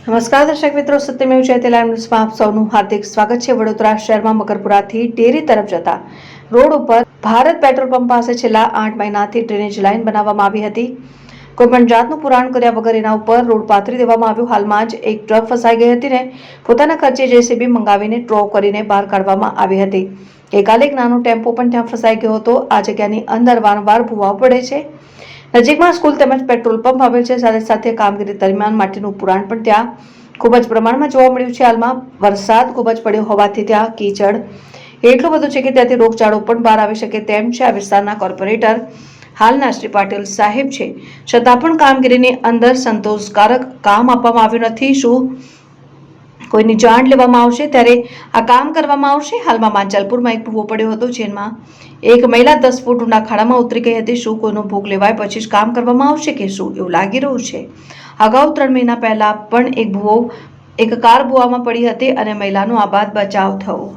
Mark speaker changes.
Speaker 1: નમસ્કાર, દર્શક મિત્રો. સત્યમેવ જયતે લાઈવ ન્યૂઝમાં આપ સૌનું હાર્દિક સ્વાગત છે. વડોદરા શહેરમાં મકરપુરાથી ડેરી તરફ જતા રોડ ઉપર ભારત પેટ્રોલ પંપ પાસે છેલ્લા આઠ મહિનાથી ડ્રેનેજ લાઇન બનાવવામાં આવી હતી. કોઈપણ જાતનું પુરાણ કર્યા વગર એના ઉપર રોડ પાથરી દેવામાં આવ્યું. હાલમાં જ એક ટ્રક ફસાઈ ગઈ હતી ને પોતાના ખર્ચે જેસીબી મંગાવીને ટ્રો કરીને બહાર કાઢવામાં આવી હતી. ગઈકાલે એક નાનો ટેમ્પો પણ ત્યાં ફસાઈ ગયો હતો. આ જગ્યાની અંદર વારંવાર ભૂવા પડે છે. નજીકમાં સ્કૂલ તેમજ પેટ્રોલ પંપ આવેલ છે. સાથે સાથે કામગીરી દરમિયાન માટીનું પુરાણ પણ ત્યાં ખૂબ જ પ્રમાણમાં જોવા મળ્યું છે. હાલમાં વરસાદ ખૂબ જ પડ્યો હોવાથી ત્યાં કીચડ એટલું બધું છે કે ત્યાંથી રોગચાળો પણ બહાર આવી શકે તેમ છે. આ વિસ્તારના કોર્પોરેટર હાલના શ્રી પાટીલ સાહેબ છે. છતાં પણ કામગીરીની અંદર સંતોષકારક કામ આપવામાં આવ્યું નથી. શું કોઈની જાણ લેવામાં આવશે ત્યારે આ કામ કરવામાં આવશે. હાલમાં માંજલપુરમાં એક ભૂવો પડ્યો હતો જેમાં એક મહિલા દસ ફૂટ ઊંડા ખાડામાં ઉતરી ગઈ હતી. શું કોઈનો ભોગ લેવાય? પછી જ કામ કરવામાં આવશે કે શું? એવું લાગી રહ્યું છે. અગાઉ ત્રણ મહિના પહેલા પણ એક ભૂવો, એક કાર ભૂવામાં પડી હતી અને મહિલાનો આબાદ બચાવ થયો.